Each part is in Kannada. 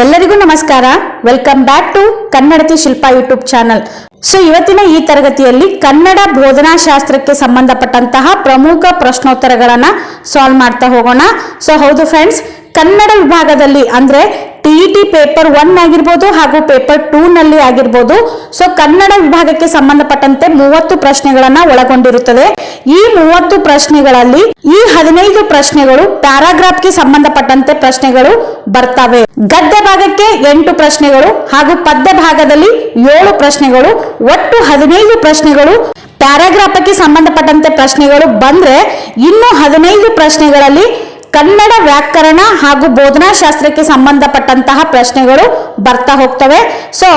ಎಲ್ಲರಿಗೂ ನಮಸ್ಕಾರ. Welcome back to Kannadathi Shilpa YouTube channel. So ಇವತ್ತಿನ ಈ ತರಗತಿಯಲ್ಲಿ ಕನ್ನಡ ಬೋಧನಾ ಶಾಸ್ತ್ರಕ್ಕೆ ಸಂಬಂಧಪಟ್ಟಂತಹ ಪ್ರಮುಖ ಪ್ರಶ್ನೋತ್ತರಗಳನ್ನ ಸಾಲ್ವ್ ಮಾಡ್ತಾ ಹೋಗೋಣ. ಸೊ ಹೌದು ಫ್ರೆಂಡ್ಸ್ ಕನ್ನಡ ವಿಭಾಗದಲ್ಲಿ ಅಂದ್ರೆ ಟಿ ಟಿ ಪೇಪರ್ ಒನ್ ಆಗಿರ್ಬೋದು ಹಾಗೂ ಪೇಪರ್ ಟೂ ನಲ್ಲಿ ಆಗಿರ್ಬೋದು. ಸೊ ಕನ್ನಡ ವಿಭಾಗಕ್ಕೆ ಸಂಬಂಧಪಟ್ಟಂತೆ ಮೂವತ್ತು ಪ್ರಶ್ನೆಗಳನ್ನ ಒಳಗೊಂಡಿರುತ್ತದೆ. ಈ ಮೂವತ್ತು ಪ್ರಶ್ನೆಗಳಲ್ಲಿ ಈ ಹದಿನೈದು ಪ್ರಶ್ನೆಗಳು ಪ್ಯಾರಾಗ್ರಾಫ್ಗೆ ಸಂಬಂಧಪಟ್ಟಂತೆ ಪ್ರಶ್ನೆಗಳು ಬರ್ತವೆ. ಗದ್ಯ ಭಾಗಕ್ಕೆ ಎಂಟು ಪ್ರಶ್ನೆಗಳು ಹಾಗೂ ಪದ್ಯ ಭಾಗದಲ್ಲಿ ಏಳು ಪ್ರಶ್ನೆಗಳು. ಒಟ್ಟು ಹದಿನೈದು ಪ್ರಶ್ನೆಗಳು ಪ್ಯಾರಾಗ್ರಾಫಕ್ಕೆ ಸಂಬಂಧಪಟ್ಟಂತೆ ಪ್ರಶ್ನೆಗಳು ಬಂದ್ರೆ ಇನ್ನು ಹದಿನೈದು ಪ್ರಶ್ನೆಗಳಲ್ಲಿ ಕನ್ನಡ ವ್ಯಾಕರಣ ಹಾಗೂ ಬೋಧನಾ ಶಾಸ್ತ್ರಕ್ಕೆ ಸಂಬಂಧಪಟ್ಟಂತಹ ಪ್ರಶ್ನೆಗಳು ಬರ್ತಾ ಹೋಗ್ತವೆ. ಸೊ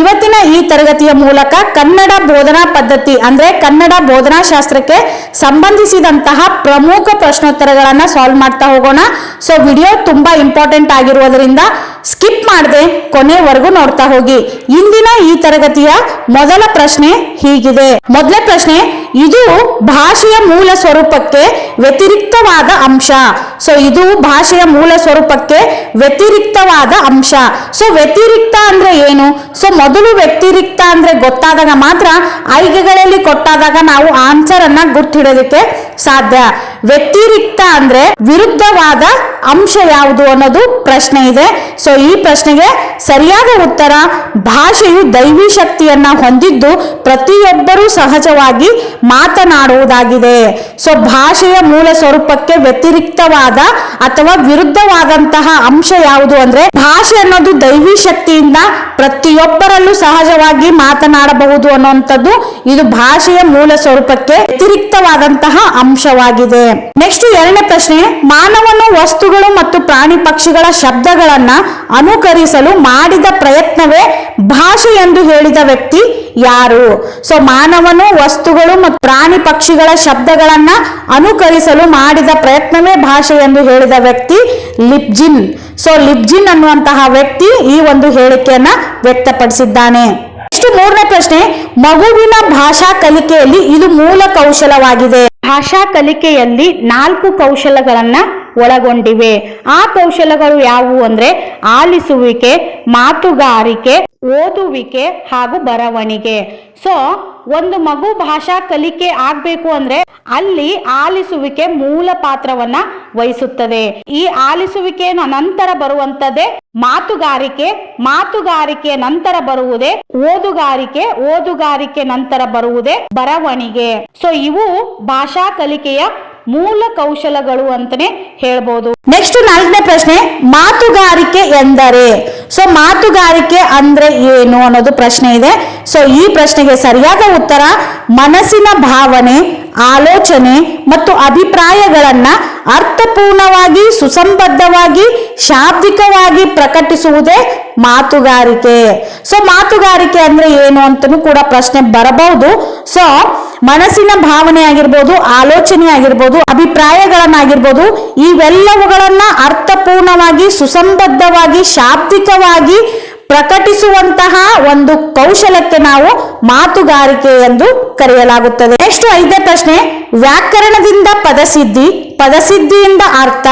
ಇವತ್ತಿನ ಈ ತರಗತಿಯ ಮೂಲಕ ಕನ್ನಡ ಬೋಧನಾ ಪದ್ಧತಿ ಅಂದ್ರೆ ಕನ್ನಡ ಬೋಧನಾ ಶಾಸ್ತ್ರಕ್ಕೆ ಸಂಬಂಧಿಸಿದಂತಹ ಪ್ರಮುಖ ಪ್ರಶ್ನೋತ್ತರಗಳನ್ನ ಸಾಲ್ವ್ ಮಾಡ್ತಾ ಹೋಗೋಣ. ಸೊ ವಿಡಿಯೋ ತುಂಬಾ ಇಂಪಾರ್ಟೆಂಟ್ ಆಗಿರುವುದರಿಂದ ಸ್ಕಿಪ್ ಮಾಡದೆ ಕೊನೆವರೆಗೂ ನೋಡ್ತಾ ಹೋಗಿ. ಇಂದಿನ ಈ ತರಗತಿಯ ಮೊದಲ ಪ್ರಶ್ನೆ ಹೀಗಿದೆ. ಮೊದಲ ಪ್ರಶ್ನೆ, ಇದು ಭಾಷೆಯ ಮೂಲ ಸ್ವರೂಪಕ್ಕೆ ವ್ಯತಿರಿಕ್ತವಾದ ಅಂಶ. ಸೊ ಇದು ಭಾಷೆಯ ಮೂಲ ಸ್ವರೂಪಕ್ಕೆ ವ್ಯತಿರಿಕ್ತವಾದ ಅಂಶ. ಸೊ ವ್ಯತಿರಿಕ್ತ ಅಂದ್ರೆ ಏನು? ಸೊ ಮೊದಲು ವ್ಯತಿರಿಕ್ತ ಅಂದ್ರೆ ಗೊತ್ತಾದಾಗ ಮಾತ್ರ ಆಯ್ಕೆಗಳಲ್ಲಿ ಕೊಟ್ಟಾದಾಗ ನಾವು ಆನ್ಸರ್ ಅನ್ನ ಗುರ್ತಿಡೋದಕ್ಕೆ ಸಾಧ್ಯ. ವ್ಯತಿರಿಕ್ತ ಅಂದ್ರೆ ವಿರುದ್ಧವಾದ ಅಂಶ ಯಾವುದು ಅನ್ನೋದು ಪ್ರಶ್ನೆ ಇದೆ. ಸೊ ಈ ಪ್ರಶ್ನೆಗೆ ಸರಿಯಾದ ಉತ್ತರ ಭಾಷೆಯು ದೈವಿ ಶಕ್ತಿಯನ್ನ ಹೊಂದಿದ್ದು ಪ್ರತಿಯೊಬ್ಬರೂ ಸಹಜವಾಗಿ ಮಾತನಾಡುವುದಾಗಿದೆ. ಸೊ ಭಾಷೆಯ ಮೂಲ ಸ್ವರೂಪಕ್ಕೆ ವ್ಯತಿರಿಕ್ತವಾದ ಅಥವಾ ವಿರುದ್ಧವಾದಂತಹ ಅಂಶ ಯಾವುದು ಅಂದ್ರೆ ಭಾಷೆ ಅನ್ನೋದು ದೈವಿ ಶಕ್ತಿಯಿಂದ ಪ್ರತಿಯೊಬ್ಬರಲ್ಲೂ ಸಹಜವಾಗಿ ಮಾತನಾಡಬಹುದು ಅನ್ನುವಂಥದ್ದು ಇದು ಭಾಷೆಯ ಮೂಲ ಸ್ವರೂಪಕ್ಕೆ ವ್ಯತಿರಿಕ್ತವಾದಂತಹ ಅಂಶವಾಗಿದೆ. ನೆಕ್ಸ್ಟ್ ಎರಡನೇ ಪ್ರಶ್ನೆ, ಮಾನವನು ವಸ್ತುಗಳು ಮತ್ತು ಪ್ರಾಣಿ ಪಕ್ಷಿಗಳ ಶಬ್ದಗಳನ್ನ ಅನುಕರಿಸಲು ಮಾಡಿದ ಪ್ರಯತ್ನವೇ ಭಾಷೆ ಎಂದು ಹೇಳಿದ ವ್ಯಕ್ತಿ ಯಾರು? ಸೊ ಮಾನವನು ವಸ್ತುಗಳು ಮತ್ತು ಪ್ರಾಣಿ ಪಕ್ಷಿಗಳ ಶಬ್ದಗಳನ್ನ ಅನುಕರಿಸಲು ಮಾಡಿದ ಪ್ರಯತ್ನವೇ ಭಾಷೆ ಎಂದು ಹೇಳಿದ ವ್ಯಕ್ತಿ ಲಿಪ್ಜಿನ್. ಸೊ ಲಿಪ್ಜಿನ್ ಅನ್ನುವಂತಹ ವ್ಯಕ್ತಿ ಈ ಒಂದು ಹೇಳಿಕೆಯನ್ನ ವ್ಯಕ್ತಪಡಿಸಿದ್ದಾನೆ. ನೆಕ್ಸ್ಟ್ ಮೂರನೇ ಪ್ರಶ್ನೆ, ಮಗುವಿನ ಭಾಷಾ ಕಲಿಕೆಯಲ್ಲಿ ಇದು ಮೂಲ ಕೌಶಲವಾಗಿದೆ. ಭಾಷಾ ಕಲಿಕೆಯಲ್ಲಿ ನಾಲ್ಕು ಕೌಶಲಗಳನ್ನ ಒಳಗೊಂಡಿವೆ. ಆ ಕೌಶಲಗಳು ಯಾವುವು ಅಂದ್ರೆ ಆಲಿಸುವಿಕೆ, ಮಾತುಗಾರಿಕೆ, ಓದುವಿಕೆ ಹಾಗೂ ಬರವಣಿಗೆ. ಸೊ ಒಂದು ಮಗು ಭಾಷಾ ಕಲಿಕೆ ಆಗ್ಬೇಕು ಅಂದ್ರೆ ಅಲ್ಲಿ ಆಲಿಸುವಿಕೆ ಮೂಲ ಪಾತ್ರವನ್ನ ವಹಿಸುತ್ತದೆ. ಈ ಆಲಿಸುವಿಕೆಯ ನಂತರ ಬರುವಂತದ್ದೇ ಮಾತುಗಾರಿಕೆ ಮಾತುಗಾರಿಕೆ ನಂತರ ಬರುವುದೇ ಓದುಗಾರಿಕೆ ಓದುಗಾರಿಕೆ ನಂತರ ಬರುವುದೇ ಬರವಣಿಗೆ. ಸೊ ಇವು ಭಾಷಾ ಕಲಿಕೆಯ ಮೂಲ ಕೌಶಲಗಳು ಅಂತಾನೆ ಹೇಳ್ಬೋದು. ನೆಕ್ಸ್ಟ್ ನಾಲ್ಕನೇ ಪ್ರಶ್ನೆ ಮಾತುಗಾರಿಕೆ ಎಂದರೆ ಸೊ ಮಾತುಗಾರಿಕೆ ಅಂದ್ರೆ ಏನು ಅನ್ನೋದು ಪ್ರಶ್ನೆ ಇದೆ. ಸೊ ಈ ಪ್ರಶ್ನೆಗೆ ಸರಿಯಾದ ಉತ್ತರ, ಮನಸ್ಸಿನ ಭಾವನೆ, ಆಲೋಚನೆ ಮತ್ತು ಅಭಿಪ್ರಾಯಗಳನ್ನ ಅರ್ಥಪೂರ್ಣವಾಗಿ, ಸುಸಂಬದ್ಧವಾಗಿ, ಶಾಬ್ದಿಕವಾಗಿ ಪ್ರಕಟಿಸುವುದೇ ಮಾತುಗಾರಿಕೆ. ಸೊ ಮಾತುಗಾರಿಕೆ ಅಂದ್ರೆ ಏನು ಅಂತಲೂ ಕೂಡ ಪ್ರಶ್ನೆ ಬರಬಹುದು. ಸೊ ಮನಸ್ಸಿನ ಭಾವನೆ ಆಗಿರ್ಬೋದು, ಆಲೋಚನೆ ಆಗಿರ್ಬೋದು, ಅಭಿಪ್ರಾಯಗಳನ್ನಾಗಿರ್ಬೋದು, ಇವೆಲ್ಲವುಗಳನ್ನ ಅರ್ಥಪೂರ್ಣವಾಗಿ, ಸುಸಂಬದ್ಧವಾಗಿ ಶಾಬ್ದಿಕವಾಗಿ ಪ್ರಕಟಿಸುವಂತಹ ಒಂದು ಕೌಶಲಕ್ಕೆ ನಾವು ಮಾತುಗಾರಿಕೆ ಎಂದು ಕರೆಯಲಾಗುತ್ತದೆ. ನೆಕ್ಸ್ಟ್ ಐದನೇ ಪ್ರಶ್ನೆ, ವ್ಯಾಕರಣದಿಂದ ಪದಸಿದ್ಧಿ, ಪದಸಿದ್ಧಿಯಿಂದ ಅರ್ಥ,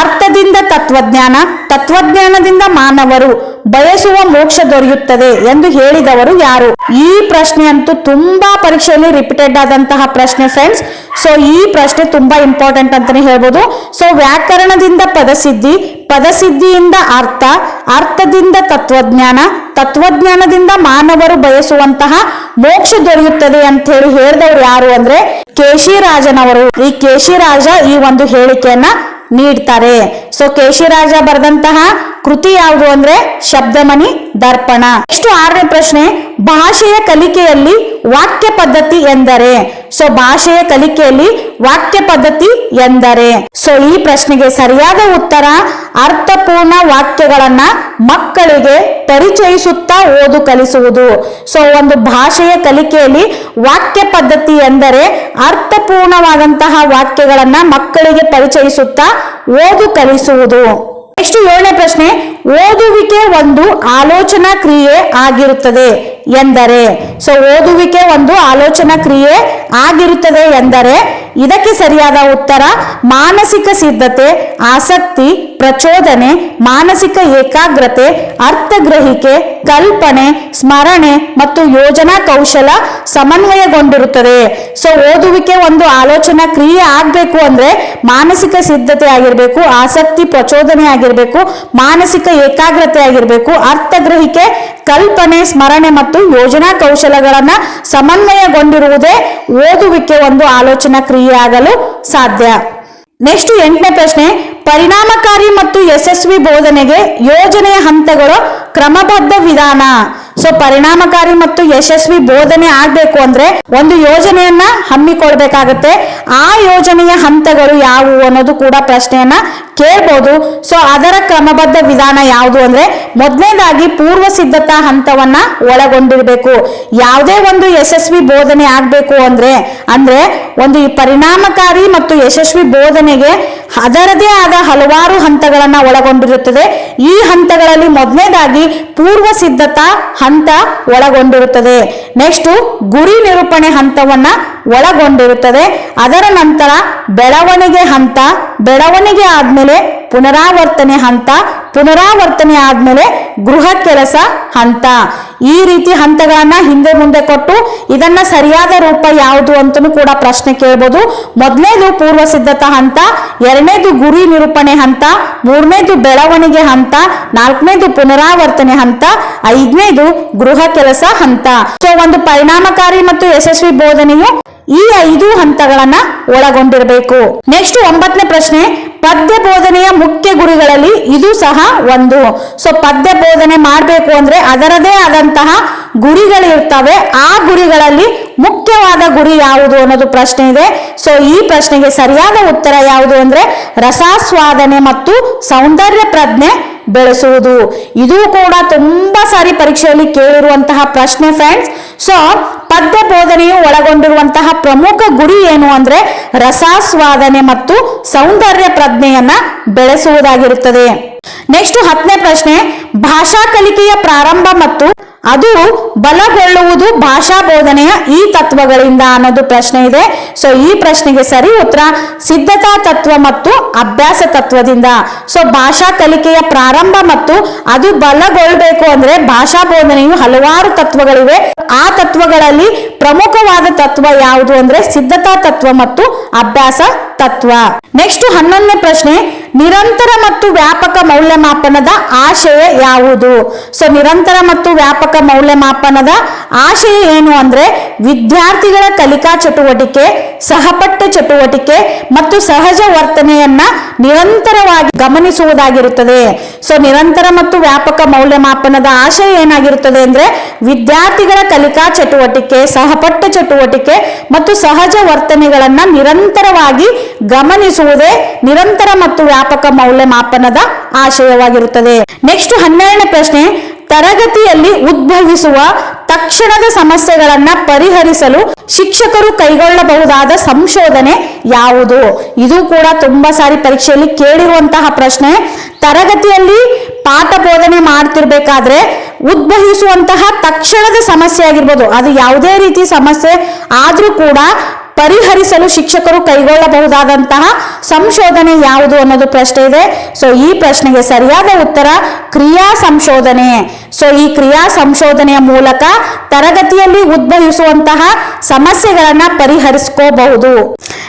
ಅರ್ಥದಿಂದ ತತ್ವಜ್ಞಾನ, ತತ್ವಜ್ಞಾನದಿಂದ ಮಾನವರು ಬಯಸುವ ಮೋಕ್ಷ ದೊರೆಯುತ್ತದೆ ಎಂದು ಹೇಳಿದವರು ಯಾರು? ಈ ಪ್ರಶ್ನೆ ಅಂತೂ ತುಂಬಾ ಪರೀಕ್ಷೆಯಲ್ಲಿ ರಿಪೀಟೆಡ್ ಆದಂತಹ ಪ್ರಶ್ನೆ ಫ್ರೆಂಡ್ಸ್ ಸೊ ಈ ಪ್ರಶ್ನೆ ತುಂಬಾ ಇಂಪಾರ್ಟೆಂಟ್ ಅಂತಾನೆ ಹೇಳ್ಬೋದು. ಸೊ ವ್ಯಾಕರಣದಿಂದ ಪದಸಿದ್ಧಿ, ಪದಸಿದ್ಧಿಯಿಂದ ಅರ್ಥ ಅರ್ಥದಿಂದ ತತ್ವಜ್ಞಾನ, ತತ್ವಜ್ಞಾನದಿಂದ ಮಾನವರು ಬಯಸುವಂತಹ ಮೋಕ್ಷ ದೊರೆಯುತ್ತದೆ ಅಂತ ಹೇಳಿ ಹೇಳಿದವರು ಯಾರು ಅಂದ್ರೆ ಕೇಶಿರಾಜನವರು. ಈ ಕೇಶಿರಾಜ ಈ ಒಂದು ಹೇಳಿಕೆಯನ್ನ ನೀಡ್ತಾರೆ. ಸೊ ಕೇಶಿರಾಜ ಬರೆದಂತಹ ಕೃತಿ ಯಾವುದು ಅಂದ್ರೆ ಶಬ್ದಮಣಿ ದರ್ಪಣ. ಎಷ್ಟು ಆರನೇ ಪ್ರಶ್ನೆ, ಭಾಷೆಯ ಕಲಿಕೆಯಲ್ಲಿ ವಾಕ್ಯ ಪದ್ಧತಿ ಎಂದರೆ? ಸೊ, ಭಾಷೆಯ ಕಲಿಕೆಯಲ್ಲಿ ವಾಕ್ಯ ಪದ್ಧತಿ ಎಂದರೆ? ಸೊ, ಈ ಪ್ರಶ್ನೆಗೆ ಸರಿಯಾದ ಉತ್ತರ, ಅರ್ಥಪೂರ್ಣ ವಾಕ್ಯಗಳನ್ನ ಮಕ್ಕಳಿಗೆ ಪರಿಚಯಿಸುತ್ತಾ ಓದು ಕಲಿಸುವುದು. ಸೊ, ಒಂದು ಭಾಷೆಯ ಕಲಿಕೆಯಲ್ಲಿ ವಾಕ್ಯ ಪದ್ಧತಿ ಎಂದರೆ ಅರ್ಥಪೂರ್ಣವಾದಂತಹ ವಾಕ್ಯಗಳನ್ನ ಮಕ್ಕಳಿಗೆ ಪರಿಚಯಿಸುತ್ತಾ ಓದು ಕಲಿಸುವುದು. ನೆಕ್ಸ್ಟ್ ಏಳನೇ ಪ್ರಶ್ನೆ, ಓದುವಿಕೆ ಒಂದು ಆಲೋಚನಾ ಕ್ರಿಯೆ ಆಗಿರುತ್ತದೆ ಎಂದರೆ ಸೊ ಓದುವಿಕೆ ಒಂದು ಆಲೋಚನಾ ಕ್ರಿಯೆ ಆಗಿರುತ್ತದೆ ಎಂದರೆ, ಇದಕ್ಕೆ ಸರಿಯಾದ ಉತ್ತರ ಮಾನಸಿಕ ಸಿದ್ಧತೆ, ಆಸಕ್ತಿ ಪ್ರಚೋದನೆ, ಮಾನಸಿಕ ಏಕಾಗ್ರತೆ, ಅರ್ಥಗ್ರಹಿಕೆ, ಕಲ್ಪನೆ, ಸ್ಮರಣೆ ಮತ್ತು ಯೋಜನಾ ಕೌಶಲ ಸಮನ್ವಯಗೊಂಡಿರುತ್ತದೆ. ಸೊ ಓದುವಿಕೆ ಒಂದು ಆಲೋಚನಾ ಕ್ರಿಯೆ ಆಗಬೇಕು ಅಂದ್ರೆ ಮಾನಸಿಕ ಸಿದ್ಧತೆ ಆಗಿರಬೇಕು, ಆಸಕ್ತಿ ಪ್ರಚೋದನೆ ಆಗಿರಬೇಕು, ಮಾನಸಿಕ ಏಕಾಗ್ರತೆ ಆಗಿರಬೇಕು, ಅರ್ಥಗ್ರಹಿಕೆ, ಕಲ್ಪನೆ, ಸ್ಮರಣೆ ಮತ್ತು ಯೋಜನಾ ಕೌಶಲಗಳನ್ನ ಸಮನ್ವಯಗೊಂಡಿರುವುದೇ ಓದುವಿಕೆ ಒಂದು ಆಲೋಚನಾ ಕ್ರಿಯೆ ಆಗಲು ಸಾಧ್ಯ. ನೆಕ್ಸ್ಟ್ ಎಂಟನೇ ಪ್ರಶ್ನೆ ಪರಿಣಾಮಕಾರಿ ಮತ್ತು ಯಶಸ್ವಿ ಬೋಧನೆಗೆ ಯೋಜನೆಯ ಹಂತಗಳು ಕ್ರಮಬದ್ಧ ವಿಧಾನ. ಸೊ ಪರಿಣಾಮಕಾರಿ ಮತ್ತು ಯಶಸ್ವಿ ಬೋಧನೆ ಆಗ್ಬೇಕು ಅಂದ್ರೆ ಒಂದು ಯೋಜನೆಯನ್ನ ಹಮ್ಮಿಕೊಳ್ಬೇಕಾಗತ್ತೆ. ಆ ಯೋಜನೆಯ ಹಂತಗಳು ಯಾವುವು ಅನ್ನೋದು ಕೂಡ ಪ್ರಶ್ನೆಯನ್ನ ಕೇಳ್ಬೋದು. ಸೊ ಅದರ ಕ್ರಮಬದ್ಧ ವಿಧಾನ ಯಾವುದು ಅಂದ್ರೆ ಮೊದಲನೇದಾಗಿ ಪೂರ್ವ ಸಿದ್ಧತಾ ಹಂತವನ್ನ ಒಳಗೊಂಡಿರಬೇಕು. ಯಾವುದೇ ಒಂದು ಯಶಸ್ವಿ ಬೋಧನೆ ಆಗ್ಬೇಕು ಅಂದ್ರೆ ಅಂದ್ರೆ ಒಂದು ಪರಿಣಾಮಕಾರಿ ಮತ್ತು ಯಶಸ್ವಿ ಬೋಧನೆಗೆ ಅದರದೇ ಆದ ಹಲವಾರು ಹಂತಗಳನ್ನು ಒಳಗೊಂಡಿರುತ್ತದೆ. ಈ ಹಂತಗಳಲ್ಲಿ ಮೊದಲನೇದಾಗಿ ಪೂರ್ವ ಸಿದ್ಧತಾ ಹಂತ ಒಳಗೊಂಡಿರುತ್ತದೆ. ನೆಕ್ಸ್ಟ್ ಗುರಿ ನಿರೂಪಣೆ ಹಂತವನ್ನ ಒಳಗೊಂಡಿರುತ್ತದೆ. ಅದರ ನಂತರ ಬೆಳವಣಿಗೆ ಹಂತ, ಬೆಳವಣಿಗೆ ಆದ್ಮೇಲೆ ಪುನರಾವರ್ತನೆ ಹಂತ ಪುನರಾವರ್ತನೆ ಆದ್ಮೇಲೆ ಗೃಹ ಕೆಲಸ ಹಂತ. ಈ ರೀತಿ ಹಂತಗಳನ್ನ ಹಿಂದೆ ಮುಂದೆ ಕೊಟ್ಟು ಇದನ್ನ ಸರಿಯಾದ ರೂಪ ಯಾವುದು ಅಂತಲೂ ಕೂಡ ಪ್ರಶ್ನೆ ಕೇಳ್ಬೋದು. ಮೊದಲನೇದು ಪೂರ್ವ ಸಿದ್ಧತಾ ಹಂತ, ಎರಡನೇದು ಗುರಿ ನಿರೂಪಣೆ ಹಂತ, ಮೂರನೇದು ಬೆಳವಣಿಗೆ ಹಂತ, ನಾಲ್ಕನೇದು ಪುನರಾವರ್ತನೆ ಹಂತ, ಐದನೇದು ಗೃಹ ಕೆಲಸ ಹಂತ. ಸೊ, ಒಂದು ಪರಿಣಾಮಕಾರಿ ಮತ್ತು ಯಶಸ್ವಿ ಬೋಧನೆಯು ಈ ಐದು ಹಂತಗಳನ್ನ ಒಳಗೊಂಡಿರಬೇಕು. ನೆಕ್ಸ್ಟ್ ಒಂಬತ್ತನೇ ಪ್ರಶ್ನೆ ಪದ್ಯ ಬೋಧನೆಯ ಮುಖ್ಯ ಗುರಿಗಳಲ್ಲಿ ಇದು ಸಹ ಒಂದು. ಸೊ ಪದ್ಯ ಬೋಧನೆ ಮಾಡಬೇಕು ಅಂದ್ರೆ ಅದರದೇ ಆದಂತಹ ಗುರಿಗಳಿರ್ತವೆ. ಆ ಗುರಿಗಳಲ್ಲಿ ಮುಖ್ಯವಾದ ಗುರಿ ಯಾವುದು ಅನ್ನೋದು ಪ್ರಶ್ನೆ ಇದೆ. ಸೊ ಈ ಪ್ರಶ್ನೆಗೆ ಸರಿಯಾದ ಉತ್ತರ ಯಾವುದು ಅಂದ್ರೆ ರಸಾಸ್ವಾದನೆ ಮತ್ತು ಸೌಂದರ್ಯ ಪ್ರಜ್ಞೆ ಬೆಳೆಸುವುದು. ಇದು ಕೂಡ ತುಂಬಾ ಸಾರಿ ಪರೀಕ್ಷೆಯಲ್ಲಿ ಕೇಳಿರುವಂತಹ ಪ್ರಶ್ನೆ ಫ್ರೆಂಡ್ಸ್ ಸೊ ಪದ್ಯ ಬೋಧನೆಯು ಒಳಗೊಂಡಿರುವಂತಹ ಪ್ರಮುಖ ಗುರಿ ಏನು ಅಂದ್ರೆ ರಸಾಸ್ವಾದನೆ ಮತ್ತು ಸೌಂದರ್ಯ ಪ್ರಜ್ಞೆಯನ್ನ ಬೆಳೆಸುವುದಾಗಿರುತ್ತದೆ. ನೆಕ್ಸ್ಟ್ ಹತ್ತನೇ ಪ್ರಶ್ನೆ, ಭಾಷಾ ಕಲಿಕೆಯ ಪ್ರಾರಂಭ ಮತ್ತು ಅದು ಬಲಗೊಳ್ಳುವುದು ಭಾಷಾ ಬೋಧನೆಯ ಈ ತತ್ವಗಳಿಂದ ಅನ್ನೋದು ಪ್ರಶ್ನೆ ಇದೆ. ಸೊ ಈ ಪ್ರಶ್ನೆಗೆ ಸರಿ ಉತ್ತರ ಸಿದ್ಧತಾ ತತ್ವ ಮತ್ತು ಅಭ್ಯಾಸ ತತ್ವದಿಂದ. ಸೊ ಭಾಷಾ ಕಲಿಕೆಯ ಪ್ರಾರಂಭ ಮತ್ತು ಅದು ಬಲಗೊಳ್ಳಬೇಕು ಅಂದ್ರೆ ಭಾಷಾ ಬೋಧನೆಯು ಹಲವಾರು ತತ್ವಗಳಿವೆ. ಆ ತತ್ವಗಳಲ್ಲಿ ಪ್ರಮುಖವಾದ ತತ್ವ ಯಾವುದು ಅಂದ್ರೆ ಸಿದ್ಧತಾ ತತ್ವ ಮತ್ತು ಅಭ್ಯಾಸ ತತ್ವ. ನೆಕ್ಸ್ಟ್ ಹನ್ನೊಂದನೇ ಪ್ರಶ್ನೆ ನಿರಂತರ ಮತ್ತು ವ್ಯಾಪಕ ಮೌಲ್ಯಮಾಪನದ ಆಶಯ ಯಾವುದು? ಸೊ ನಿರಂತರ ಮತ್ತು ವ್ಯಾಪಕ ಮೌಲ್ಯಮಾಪನದ ಆಶಯ ಏನು ಅಂದ್ರೆ ವಿದ್ಯಾರ್ಥಿಗಳ ಕಲಿಕಾ ಚಟುವಟಿಕೆ, ಸಹಪಠ್ಯ ಚಟುವಟಿಕೆ ಮತ್ತು ಸಹಜ ವರ್ತನೆಯನ್ನ ನಿರಂತರವಾಗಿ ಗಮನಿಸುವುದಾಗಿರುತ್ತದೆ. ಸೊ ನಿರಂತರ ಮತ್ತು ವ್ಯಾಪಕ ಮೌಲ್ಯಮಾಪನದ ಆಶಯ ಏನಾಗಿರುತ್ತದೆ ಅಂದ್ರೆ ವಿದ್ಯಾರ್ಥಿಗಳ ಕಲಿಕಾ ಚಟುವಟಿಕೆ, ಸಹಪಠ್ಯ ಚಟುವಟಿಕೆ ಮತ್ತು ಸಹಜ ವರ್ತನೆಗಳನ್ನ ನಿರಂತರವಾಗಿ ಗಮನಿಸುವುದೇ ನಿರಂತರ ಮತ್ತು ವ್ಯಾಪಕ ಮೌಲ್ಯಮಾಪನದ ಆಶಯವಾಗಿರುತ್ತದೆ. ನೆಕ್ಸ್ಟ್ ಹನ್ನೆರಡನೇ ಪ್ರಶ್ನೆ, ತರಗತಿಯಲ್ಲಿ ಉದ್ಭವಿಸುವ ತಕ್ಷಣದ ಸಮಸ್ಯೆಗಳನ್ನ ಪರಿಹರಿಸಲು ಶಿಕ್ಷಕರು ಕೈಗೊಳ್ಳಬಹುದಾದ ಸಂಶೋಧನೆ ಯಾವುದು? ಇದು ಕೂಡ ತುಂಬಾ ಸಾರಿ ಪರೀಕ್ಷೆಯಲ್ಲಿ ಕೇಳಿರುವಂತಹ ಪ್ರಶ್ನೆ. ತರಗತಿಯಲ್ಲಿ ಪಾಠ ಬೋಧನೆ ಮಾಡ್ತಿರ್ಬೇಕಾದ್ರೆ ಉದ್ಭವಿಸುವಂತಹ ತಕ್ಷಣದ ಸಮಸ್ಯೆ ಆಗಿರ್ಬೋದು. ಅದು ಯಾವುದೇ ರೀತಿ ಸಮಸ್ಯೆ ಆದ್ರೂ ಕೂಡ ಪರಿಹರಿಸಲು ಶಿಕ್ಷಕರು ಕೈಗೊಳ್ಳಬಹುದಾದಂತಹ ಸಂಶೋಧನೆ ಯಾವುದು ಅನ್ನೋದು ಪ್ರಶ್ನೆ ಇದೆ. ಸೊ ಈ ಪ್ರಶ್ನೆಗೆ ಸರಿಯಾದ ಉತ್ತರ ಕ್ರಿಯಾ ಸಂಶೋಧನೆ. ಸೊ ಈ ಕ್ರಿಯಾ ಸಂಶೋಧನೆಯ ಮೂಲಕ ತರಗತಿಯಲ್ಲಿ ಉದ್ಭವಿಸುವಂತಹ ಸಮಸ್ಯೆಗಳನ್ನ ಪರಿಹರಿಸ್ಕೋಬಹುದು.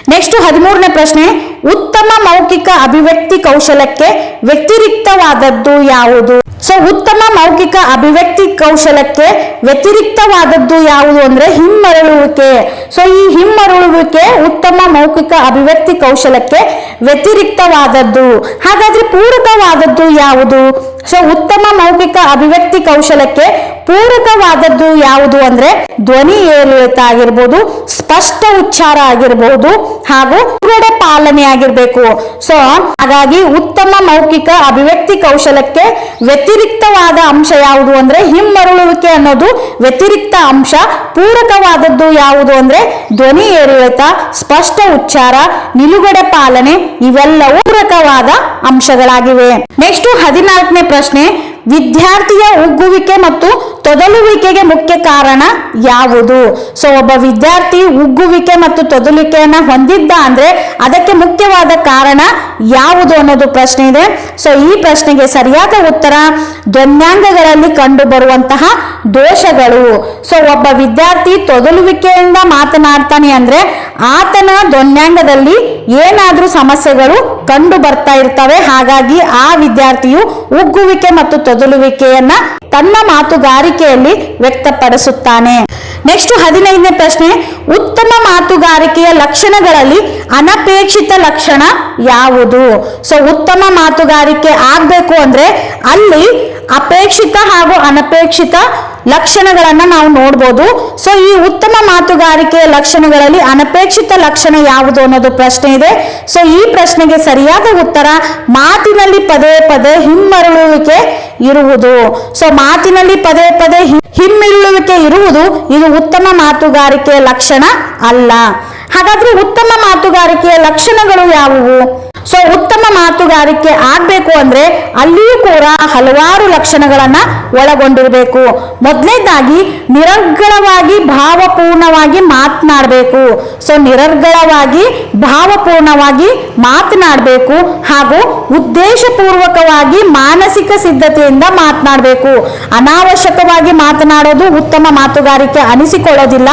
ನೆಕ್ಸ್ಟ್ ಹದಿಮೂರನೇ ಪ್ರಶ್ನೆ ಉತ್ತಮ ಮೌಖಿಕ ಅಭಿವ್ಯಕ್ತಿ ಕೌಶಲಕ್ಕೆ ವ್ಯತಿರಿಕ್ತವಾದದ್ದು ಯಾವುದು? ಸೊ ಉತ್ತಮ ಮೌಖಿಕ ಅಭಿವ್ಯಕ್ತಿ ಕೌಶಲಕ್ಕೆ ವ್ಯತಿರಿಕ್ತವಾದದ್ದು ಯಾವುದು ಅಂದ್ರೆ ಹಿಮ್ಮರಳುವಿಕೆ. ಸೊ ಈ ಹಿಮ್ಮರಳುವಿಕೆ ಉತ್ತಮ ಮೌಖಿಕ ಅಭಿವ್ಯಕ್ತಿ ಕೌಶಲಕ್ಕೆ ವ್ಯತಿರಿಕ್ತವಾದದ್ದು. ಹಾಗಾದ್ರೆ ಪೂರಕವಾದದ್ದು ಯಾವುದು? ಸೊ ಉತ್ತಮ ಮೌಖಿಕ ಅಭಿವ್ಯಕ್ತಿ ಕೌಶಲಕ್ಕೆ ಪೂರಕವಾದದ್ದು ಯಾವುದು ಅಂದ್ರೆ ಧ್ವನಿ ಏರಿಳಿತ ಆಗಿರ್ಬೋದು, ಸ್ಪಷ್ಟ ಉಚ್ಚಾರ ಆಗಿರ್ಬೋದು ಹಾಗೂ ಉಗ್ರಡೆ ಪಾಲನೆ ಆಗಿರ್ಬೇಕು. ಸೊ ಹಾಗಾಗಿ ಉತ್ತಮ ಮೌಖಿಕ ಅಭಿವ್ಯಕ್ತಿ ಕೌಶಲಕ್ಕೆ ವ್ಯತಿರಿಕ್ತವಾದ ಅಂಶ ಯಾವುದು ಅಂದ್ರೆ ಹಿಮ್ಮರಳುವಿಕೆ ಅನ್ನೋದು ವ್ಯತಿರಿಕ್ತ ಅಂಶ. ಪೂರಕವಾದದ್ದು ಯಾವುದು ಅಂದ್ರೆ ಧ್ವನಿ ಏರಿಳಿತ, ಸ್ಪಷ್ಟ ಉಚ್ಚಾರ, ನಿಲುಗಡೆ ಪಾಲನೆ ಇವೆಲ್ಲವೂ ಪೂರಕವಾದ ಅಂಶಗಳಾಗಿವೆ. ನೆಕ್ಸ್ಟ್ ಹದಿನಾಲ್ಕನೇ ಪ್ರಶ್ನೆ, ವಿದ್ಯಾರ್ಥಿಯ ಉಗ್ಗುವಿಕೆ ಮತ್ತು ತೊದಲುವಿಕೆಗೆ ಮುಖ್ಯ ಕಾರಣ ಯಾವುದು? ಸೊ ಒಬ್ಬ ವಿದ್ಯಾರ್ಥಿ ಉಗ್ಗುವಿಕೆ ಮತ್ತು ತೊದಲುವಿಕೆಯನ್ನ ಹೊಂದಿದ್ದ ಅಂದ್ರೆ ಅದಕ್ಕೆ ಮುಖ್ಯವಾದ ಕಾರಣ ಯಾವುದು ಅನ್ನೋದು ಪ್ರಶ್ನೆ ಇದೆ. ಸೊ ಈ ಪ್ರಶ್ನೆಗೆ ಸರಿಯಾದ ಉತ್ತರ ಧ್ವನ್ಯಾಂಗಗಳಲ್ಲಿ ಕಂಡು ಬರುವಂತಹ ದೋಷಗಳು. ಸೊ ಒಬ್ಬ ವಿದ್ಯಾರ್ಥಿ ತೊದಲುವಿಕೆಯಿಂದ ಮಾತನಾಡ್ತಾನೆ ಅಂದ್ರೆ ಆತನ ಧ್ವನ್ಯಾಂಗದಲ್ಲಿ ಏನಾದ್ರೂ ಸಮಸ್ಯೆಗಳು ಕಂಡು ಬರ್ತಾ ಇರ್ತವೆ. ಹಾಗಾಗಿ ಆ ವಿದ್ಯಾರ್ಥಿಯು ಉಗ್ಗುವಿಕೆ ಮತ್ತು ತೊದಲುವಿಕೆಯನ್ನ ತನ್ನ ಮಾತುಗಾರಿಕೆಯಲ್ಲಿ ವ್ಯಕ್ತಪಡಿಸುತ್ತಾನೆ. ನೆಕ್ಸ್ಟ್ ಹದಿನೈದನೇ ಪ್ರಶ್ನೆ, ಉತ್ತಮ ಮಾತುಗಾರಿಕೆಯ ಲಕ್ಷಣಗಳಲ್ಲಿ ಅನಪೇಕ್ಷಿತ ಲಕ್ಷಣ ಯಾವುದು? ಸೊ ಉತ್ತಮ ಮಾತುಗಾರಿಕೆ ಆಗ್ಬೇಕು ಅಂದ್ರೆ ಅಲ್ಲಿ ಅಪೇಕ್ಷಿತ ಹಾಗೂ ಅನಪೇಕ್ಷಿತ ಲಕ್ಷಣಗಳನ್ನ ನಾವು ನೋಡ್ಬೋದು. ಸೊ ಈ ಉತ್ತಮ ಮಾತುಗಾರಿಕೆಯ ಲಕ್ಷಣಗಳಲ್ಲಿ ಅನಪೇಕ್ಷಿತ ಲಕ್ಷಣ ಯಾವುದು ಅನ್ನೋದು ಪ್ರಶ್ನೆ ಇದೆ. ಸೊ ಈ ಪ್ರಶ್ನೆಗೆ ಸರಿಯಾದ ಉತ್ತರ ಮಾತಿನಲ್ಲಿ ಪದೇ ಪದೇ ಹಿಮ್ಮರಳುವಿಕೆ ಇರುವುದು. ಸೊ ಮಾತಿನಲ್ಲಿ ಪದೇ ಪದೇ ಹಿಮ್ಮಿರುಳುವಿಕೆ ಇರುವುದು ಇದು ಉತ್ತಮ ಮಾತುಗಾರಿಕೆಯ ಲಕ್ಷಣ ಅಲ್ಲ. ಹಾಗಾದ್ರೆ ಉತ್ತಮ ಮಾತುಗಾರಿಕೆಯ ಲಕ್ಷಣಗಳು ಯಾವುವು? ಸೊ ಉತ್ತಮ ಮಾತುಗಾರಿಕೆ ಆಗ್ಬೇಕು ಅಂದ್ರೆ ಅಲ್ಲಿಯೂ ಕೂಡ ಹಲವಾರು ಲಕ್ಷಣಗಳನ್ನ ಒಳಗೊಂಡಿರಬೇಕು. ಮೊದಲನೇದಾಗಿ ನಿರರ್ಗಳವಾಗಿ ಭಾವಪೂರ್ಣವಾಗಿ ಮಾತನಾಡಬೇಕು. ಸೊ ನಿರರ್ಗಳವಾಗಿ ಭಾವಪೂರ್ಣವಾಗಿ ಮಾತನಾಡಬೇಕು ಹಾಗೂ ಉದ್ದೇಶಪೂರ್ವಕವಾಗಿ ಮಾನಸಿಕ ಸಿದ್ಧತೆಯಿಂದ ಮಾತನಾಡಬೇಕು. ಅನಾವಶ್ಯಕವಾಗಿ ಮಾತನಾಡೋದು ಉತ್ತಮ ಮಾತುಗಾರಿಕೆ ಅನಿಸಿಕೊಳ್ಳೋದಿಲ್ಲ.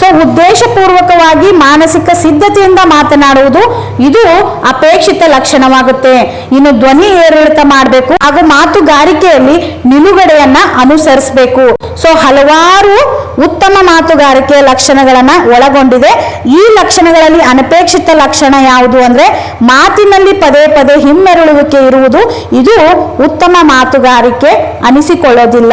ಸೊ ಉದ್ದೇಶಪೂರ್ವಕವಾಗಿ ಮಾನಸಿಕ ಸಿದ್ಧತೆಯಿಂದ ಮಾತನಾಡುವುದು ಇದು ಅಪೇಕ್ಷಿತ ಲಕ್ಷಣವಾಗುತ್ತೆ. ಇನ್ನು ಧ್ವನಿ ಏರಿಳಿತ ಮಾಡಬೇಕು. ಹಾಗೂ ಮಾತುಗಾರಿಕೆಯಲ್ಲಿ ನಿಲುಗಡೆಯನ್ನ ಅನುಸರಿಸಬೇಕು. ಸೊ, ಹಲವಾರು ಉತ್ತಮ ಮಾತುಗಾರಿಕೆಯ ಲಕ್ಷಣಗಳನ್ನ ಒಳಗೊಂಡಿದೆ. ಈ ಲಕ್ಷಣಗಳಲ್ಲಿ ಅನಪೇಕ್ಷಿತ ಲಕ್ಷಣ ಯಾವುದು ಅಂದ್ರೆ ಮಾತಿನಲ್ಲಿ ಪದೇ ಪದೇ ಹಿಮ್ಮೆರಳುವಿಕೆ ಇರುವುದು. ಇದು ಉತ್ತಮ ಮಾತುಗಾರಿಕೆ ಅನಿಸಿಕೊಳ್ಳೋದಿಲ್ಲ.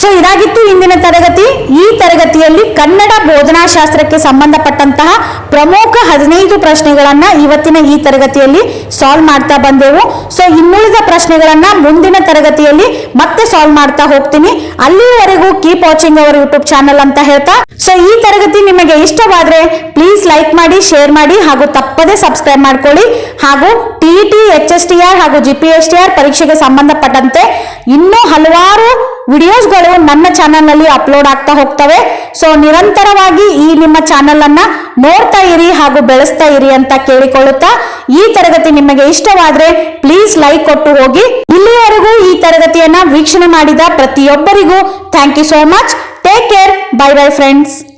ಸೊ ಇದಾಗಿತ್ತು ಇಂದಿನ ತರಗತಿ. ಈ ತರಗತಿಯಲ್ಲಿ ಕನ್ನಡ ಬೋಧನಾಶಾಸ್ತ್ರಕ್ಕೆ ಸಂಬಂಧಪಟ್ಟಂತಹ ಪ್ರಮುಖ ಹದಿನೈದು ಪ್ರಶ್ನೆಗಳನ್ನ ಇವತ್ತಿನ ಈ ತರಗತಿಯಲ್ಲಿ ಸಾಲ್ವ್ ಮಾಡ್ತಾ ಬಂದೆವು. ಸೊ ಇನ್ನುಳಿದ ಪ್ರಶ್ನೆಗಳನ್ನ ಮುಂದಿನ ತರಗತಿಯಲ್ಲಿ ಮತ್ತೆ ಸಾಲ್ವ್ ಮಾಡ್ತಾ ಹೋಗ್ತೀನಿ. ಅಲ್ಲಿವರೆಗೂ keep watching our YouTube channel ಅಂತ ಹೇಳ್ತಾ. ಸೊ ಈ ತರಗತಿ ನಿಮಗೆ ಇಷ್ಟವಾದ್ರೆ ಪ್ಲೀಸ್ ಲೈಕ್ ಮಾಡಿ ಶೇರ್ ಮಾಡಿ ಹಾಗೂ ತಪ್ಪದೇ ಸಬ್ಸ್ಕ್ರೈಬ್ ಮಾಡ್ಕೊಳ್ಳಿ. ಹಾಗೂ T T H S T R ಹಾಗೂ ಜಿ ಟಿ ಆರ್ ಪರೀಕ್ಷೆಗೆ ಸಂಬಂಧಪಟ್ಟಂತೆ ಇನ್ನೂ ಹಲವಾರು ವಿಡಿಯೋಸ್ಗಳು ನನ್ನ ಚಾನಲ್ನಲ್ಲಿ ಅಪ್ಲೋಡ್ ಆಗ್ತಾ ಹೋಗ್ತವೆ. ಸೊ, ನಿರಂತರವಾಗಿ ಈ ನಿಮ್ಮ ಚಾನಲ್ ಅನ್ನ ನೋಡ್ತಾ ಇರಿ ಹಾಗೂ ಬೆಳೆಸ್ತಾ ಇರಿ ಅಂತ ಕೇಳಿಕೊಳ್ಳುತ್ತಾ ಈ ತರಗತಿ ನಿಮಗೆ ಇಷ್ಟವಾದ್ರೆ ಪ್ಲೀಸ್ ಲೈಕ್ ಕೊಟ್ಟು ಹೋಗಿ. ಇಲ್ಲಿಯವರೆಗೂ ಈ ತರಗತಿಯನ್ನ ವೀಕ್ಷಣೆ ಮಾಡಿದ ಪ್ರತಿಯೊಬ್ಬರಿಗೂ thank you so much. Take care. Bye bye friends.